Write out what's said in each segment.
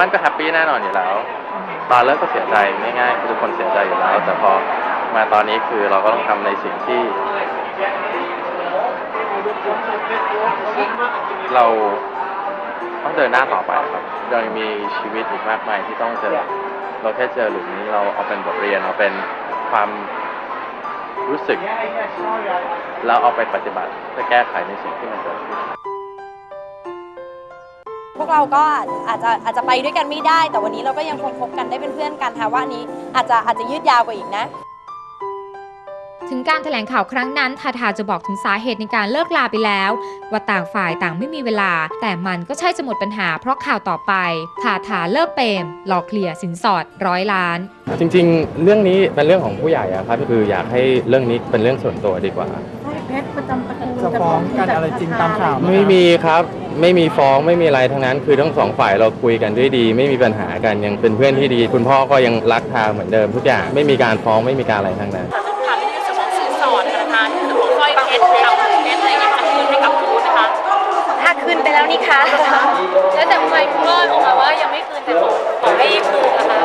มั่นก็แฮปปี้แน่นอนอยู่แล้ว ตอนเลิกก็เสียใจง่ายๆคือทุกคนเสียใจอยู่แล้ว แต่พอมาตอนนี้คือเราก็ต้องทำในสิ่งที่ เราต้องเดินหน้าต่อไปครับเรายังมีชีวิตอีกมากมายที่ต้องเจอ เราแค่เจอหลุมนี้เราเอาเป็นบทเรียนเอาเป็นความรู้สึก เราเอาไปปฏิบัติเพื่อแก้ไขในสิ่งที่มันเกิดขึ้นพ วกเราก็อาจจะอาจจะไปด้วยกันไม่ได้ แต่วันนี้เราก็ยังคงคบกันได้เป็นเพื่อนกันค่ะว่าอันนี้อาจจะอาจจะยืดยาวกว่าอีกนะ ถึงการแถลงข่าวครั้งนั้นทาทาจะบอกถึงสาเหตุในการเลิกลาไปแล้ว ว่าต่างฝ่ายต่างไม่มีเวลา แต่มันก็ใช่จะหมดปัญหาเพราะข่าวต่อไปทาทาเลิกเปรมหลอกเคลียร์สินสอดร้อยล้าน จริงๆ เรื่องนี้เป็นเรื่องของผู้ใหญ่อะครับคืออยากให้เรื่องนี้เป็นเรื่องส่วนตัวดีกว่า เพชรประจำตระกูลจะฟ้องกันอะไรจริงตามข่าวไหไม่มีครับ ไม่มีฟ้องไม่มีอะไรทั้งนั้น คือทั้งสองฝ่ายเราคุยกันด้วยดี ไม่มีปัญหากันยังเป็นเพื่อนที่ดี คุณพ่อก็ยังรักทางเหมือนเดิมทุกอย่างไม่มีการฟ้องไม่มีการอะไรทั้งนั้นถามในเรื่องของสินสอดนะคะที่คือของสร้อยเพชรกับเพชรอะไรอย่างเงี้ยค่ะคืนให้กับคุณนะคะถ้าคืนไปแล้วนี่คะแล้วแต่ทำไมคุณก็ออกมาว่ายังไม่คืนแต่ของของไม่คืนนะคะ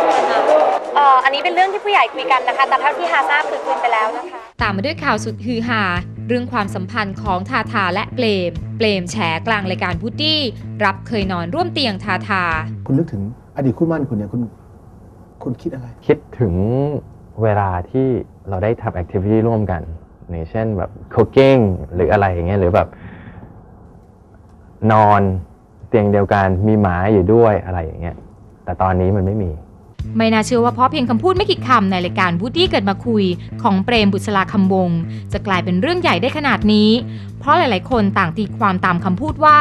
เอ่ออันนี้เป็นเรื่องที่ผู้ใหญ่คุยกันนะคะ แต่เท่าที่ฮาทราบคือคืนไปแล้วนะคะ ตามมาด้วยข่าวสุดฮือฮา เรื่องความสัมพันธ์ของทาทาและเปรมเปรมแฉกลางรายการพุดดี้ รับเคยนอนร่วมเตียงทาทา คุณนึกถึงอดีตคู่หมั่นคุณเนี่ยคุณคุณคิดอะไร คิดถึงเวลาที่เราได้ทำแอคทิวิตี้ร่วมกันอย่างเช่นแบบคุกกิ้งหรืออะไรอย่างเงี้ยหรือแบบ นอนเตียงเดียวกันมีหมาอยู่ด้วยอะไรอย่างเงี้ยแต่ตอนนี้มันไม่มี ไม่น่าเชื่อว่าเพราะเพียงคำพูดไม่กี่คำในรายการบูดี้เกิดมาคุย ของเปรมบุษราคำวงศ์จะกลายเป็นเรื่องใหญ่ได้ขนาดนี้ เพราะหลายๆ คนต่างตีความตามคำพูดว่า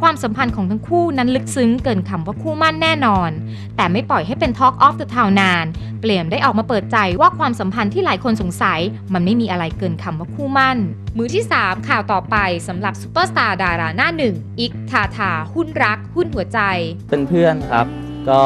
ความสัมพันธ์ของทั้งคู่นั้นลึกซึ้งเกินคำว่าคู่มั่นแน่นอน แต่ไม่ปล่อยให้เป็น Talk of the Town นาน เปลี่ยมได้ออกมาเปิดใจว่าความสัมพันธ์ที่หลายคนสงสัย มันไม่มีอะไรเกินคำว่าคู่มั่น มือที่ 3 ข่าวต่อไปสำหรับซูเปอร์สตาร์ดาราหน้าหนึ่งอิกทาทาหุ้นรัก หุ้นหัวใจ เป็นเพื่อนครับ ก็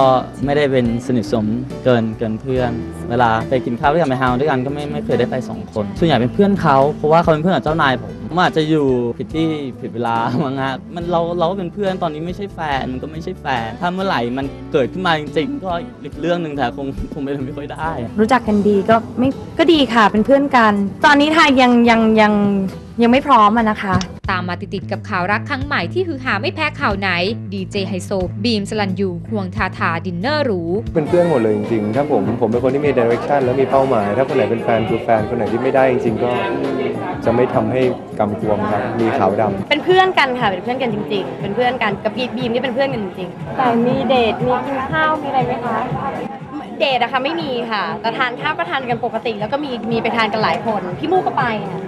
ไม่ได้เป็นสนิทสนมเกินเกินเพื่อน เวลาไปกินข้าวด้วยกันไปฮาวด้วยกันก็ไม่ไม่เคยได้ไปสองคนส่วนใหญ่เป็นเพื่อนเขาเพราะว่าเขาเป็นเพื่อนกับเจ้านายผมผมอาจจะอยู่ผิดที่ผิดเวลามั้งฮะมันเราเราก็เป็นเพื่อนตอนนี้ไม่ใช่แฟนมันก็ไม่ใช่แฟน ถ้าเมื่อไหร่มันเกิดขึ้นมาจริงๆก็อีกเรื่องหนึ่งแต่คงคงไม่ไม่ค่อยได้ รู้จักกันดีก็ไม่ก็ดีค่ะเป็นเพื่อนกัน ตอนนี้ทายยังยังยัง ยังไม่พร้อมอะนะคะ ตามมาติดๆกับข่าวรักครั้งใหม่ที่ฮือฮาไม่แพ้ข่าวไหน ดีเจไฮโซ บีมสลันยูควงทาทาดินเนอร์หรู เป็นเพื่อนหมดเลยจริงๆ ถ้าผมผมเป็นคนที่มี direction แล้วมีเป้าหมาย ถ้าคนไหนเป็นแฟนคือแฟน คนไหนที่ไม่ได้จริงๆ ก็จะไม่ทำให้กำกวมครับ มีขาวดำเป็นเพื่อนกันค่ะ เป็นเพื่อนกันจริง ๆ เป็นเพื่อนกันกับบีบีมนี่เป็นเพื่อนกันจริงๆแต่มีเดท มีกินข้าว มีอะไรไหมคะ เดทอะคะไม่มีค่ะ แต่ทานข้าวก็ทานกันปกติ แล้วก็มีมีไปทานกันหลายคน พี่มูก็ไปค่ะ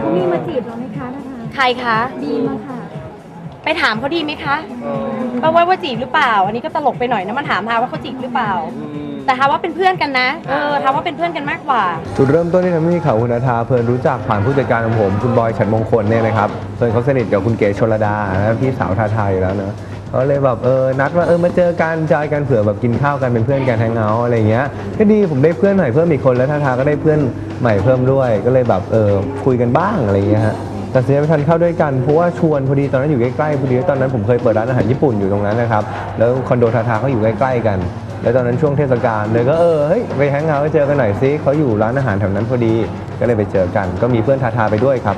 เขามีมาจีบเราไหมคะนะคะใครคะ ดีมาค่ะ ไปถามเขาดีไหมคะว่าว่าว่าจีบหรือเปล่า อันนี้ก็ตลกไปหน่อยนะมันถามฮาว่าเขาจีบหรือเปล่า แต่ฮาว่าเป็นเพื่อนกันนะ เออฮาว่าเป็นเพื่อนกันมากกว่า จุดเริ่มต้นที่ทำให้ข่าวคุณอาทาเพลินรู้จักผ่านผู้จัดการของผม คุณบอยฉันมงคลเนี่ยนะครับเพลินเขาสนิทกับคุณเก๋ชลดานะพี่สาวทาทาอยู่แล้วเนอะ เขาเลยแบบเออนัดว่าเออมาเจอกันจอยกันเผื่อแบบกินข้าวกันเป็นเพื่อนกันแฮงเอาอะไรเงี้ยก็ดีผมได้เพื่อนใหม่เพิ่มอีกคนแล้วท่าทาก็ได้เพื่อนใหม่เพิ่มด้วย ก็เลยแบบเออคุยกันบ้างอะไรเงี้ยฮะแต่สินใจไปทานข้าวด้วยกันเพราะว่าชวนพอดีตอนนั้นอยู่ใกล้ๆพอดีตอนนั้นผมเคยเปิดร้านอาหารญี่ปุ่นอยู่ตรงนั้นนะครับแล้วคอนโดทาทาเขาอยู่ใกล้ๆกันแล้วตอนนั้นช่วงเทศกาลเลยก็เออเฮ้ยไปแฮงเอาท์ไปเจอกันหน่อยซิเขาอยู่ร้านอาหารแถวนั้นพอดีก็เลยไปเจอกัน ก็มีเพื่อนทาทาไปด้วยครับ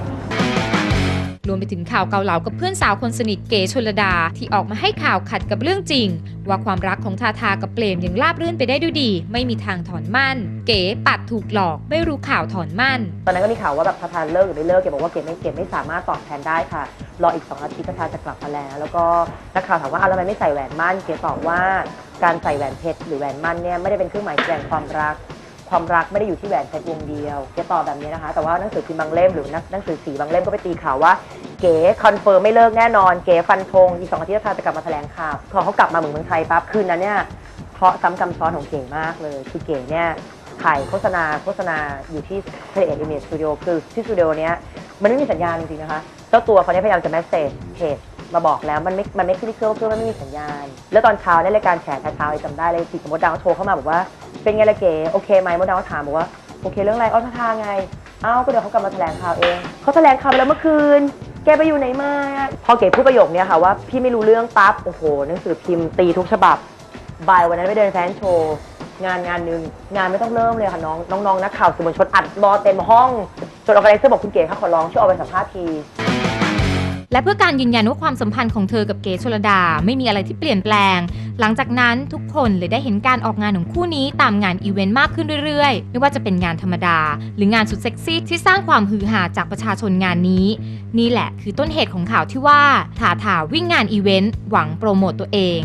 รวมไปถึงข่าวเกาเหลากับเพื่อนสาวคนสนิทเก๋ชลดาที่ออกมาให้ข่าวขัดกับเรื่องจริง ว่าความรักของทาทากับเปรมยังราบรื่นไปได้ด้วยดี ไม่มีทางถอนมั่น เก๋ปัดถูกหลอกไม่รู้ข่าวถอนมั่น ตอนนั้นก็มีข่าวว่าแบบทาทาเลิกหรือไม่เลิกเกดบอกว่าเกดไม่เกดไม่สามารถตอบแทนได้ค่ะรออีก2อาทิตย์ทาทาจะกลับมาแล้ว แล้วก็นักข่าวถามว่าอ้าแล้วทำไมไม่ใส่แหวนมั่น เกดตอบว่าการใส่แหวนเพชรหรือแหวนมั่นเนี่ยไม่ได้เป็นเครื่องหมายแสดงความรัก ความรักไม่ได้อยู่ที่แหวนเพชรวงเดียวเกดตอบแบบนี้นะคะ แต่ว่าหนังสือพิมพ์บางเล่มหรือหนังสือสีบางเล่มก็ไปตีข่าวว่าเก๋คอนเฟิร์มไม่เลิกแน่นอนเก๋ฟันธงอีกสองอาทิตย์ทาทาจะกลับมาแถลงข่าวพอเขากลับมาเมืองเมืองไทยปั๊บคืนนั้นเนี่ยเพราะซ้ำกำซ้อนของเก๋มากเลยคือเก๋เนี่ยถ่ายโฆษณาโฆษณาอยู่ที่เทเลเอ็มเอสตูดิโอคือที่สตูดิโอเนี้ยมันไม่มีสัญญาณจริงๆนะคะเจ้าตัวเขาเนี่ยพยายามจะแมสเซจเพจมาบอกแล้วมันไม่ มันไม่คลิกเกิลเพื่อมันไม่มีสัญญาณ แล้วตอนเช้าในรายการแฉแต่เช้าจำได้เลยพี่มดดาวโทรเข้ามาบอกว่า เป็นไงละเก๋โอเคไหมมดดาวถามบอกว่าโอเคเรื่องอะไรอ้อท่าทางไงเอ้าก็เดี๋ยวเขากลับมาแถลงข่าวเองเขาแถลงข่าวไปแล้วเมื่อคืน แกไปอยู่ไหนมาพอเก๋พูดประโยคเนี้ยค่ะว่าพี่ไม่รู้เรื่องปั๊บโอ้โหหนังสือพิมพ์ตีทุกฉบับบ่ายวันนั้นไปเดินแฟนโชว์งานงานหนึ่งงานไม่ต้องเริ่มเลยค่ะน้องน้องๆนักข่าวสื่อมวลชนอัดรอเต็มห้องจนออร์แกไนเซอร์บอกคุณเก๋ค่ะขอร้องช่วยเอาไปสัมภาษณ์ที และเพื่อการยืนยันว่าความสัมพันธ์ของเธอกับเก๋ชลดาไม่มีอะไรที่เปลี่ยนแปลง หลังจากนั้นทุกคนเลยได้เห็นการออกงานของคู่นี้ตามงานอีเวนต์มากขึ้นเรื่อยๆ ไม่ว่าจะเป็นงานธรรมดา หรืองานสุดเซ็กซี่ที่สร้างความฮือฮาจากประชาชนงานนี้ นี่แหละคือต้นเหตุของข่าวที่ว่าถาถาวิ่งงานอีเวนต์หวังโปรโมตตัวเอง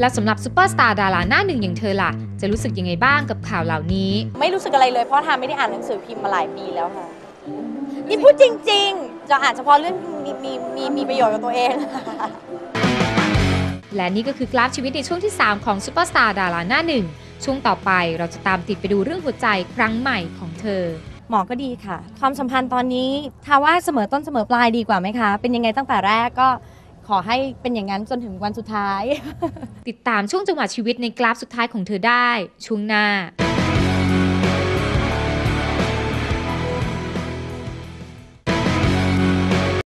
และสำหรับซูเปอร์สตาร์ดาราหน้าหนึ่งอย่างเธอล่ะ จะรู้สึกยังไงบ้างกับข่าวเหล่านี้ ไม่รู้สึกอะไรเลยเพราะทาไม่ได้อ่านหนังสือพิมพ์มาหลายปีแล้วค่ะ นี่พูดจริง ๆ จะอ่านเฉพาะเรื่องมีมีมีมีประโยชน์กับตัวเอง และนี่ก็คือกราฟชีวิตในช่วงที่ 3 ของซูเปอร์สตาร์ดาราหน้าหนึ่งช่วงต่อไปเราจะตามติดไปดูเรื่องหัวใจครั้งใหม่ของเธอ หมอก็ดีค่ะ ความสัมพันธ์ตอนนี้ทาว่าเสมอต้นเสมอปลายดีกว่าไหมคะ เป็นยังไงตั้งแต่แรกก็ ขอให้เป็นอย่างนั้นจนถึงวันสุดท้าย ติดตามช่วงจังหวะชีวิตในกราฟสุดท้ายของเธอได้ช่วงหน้า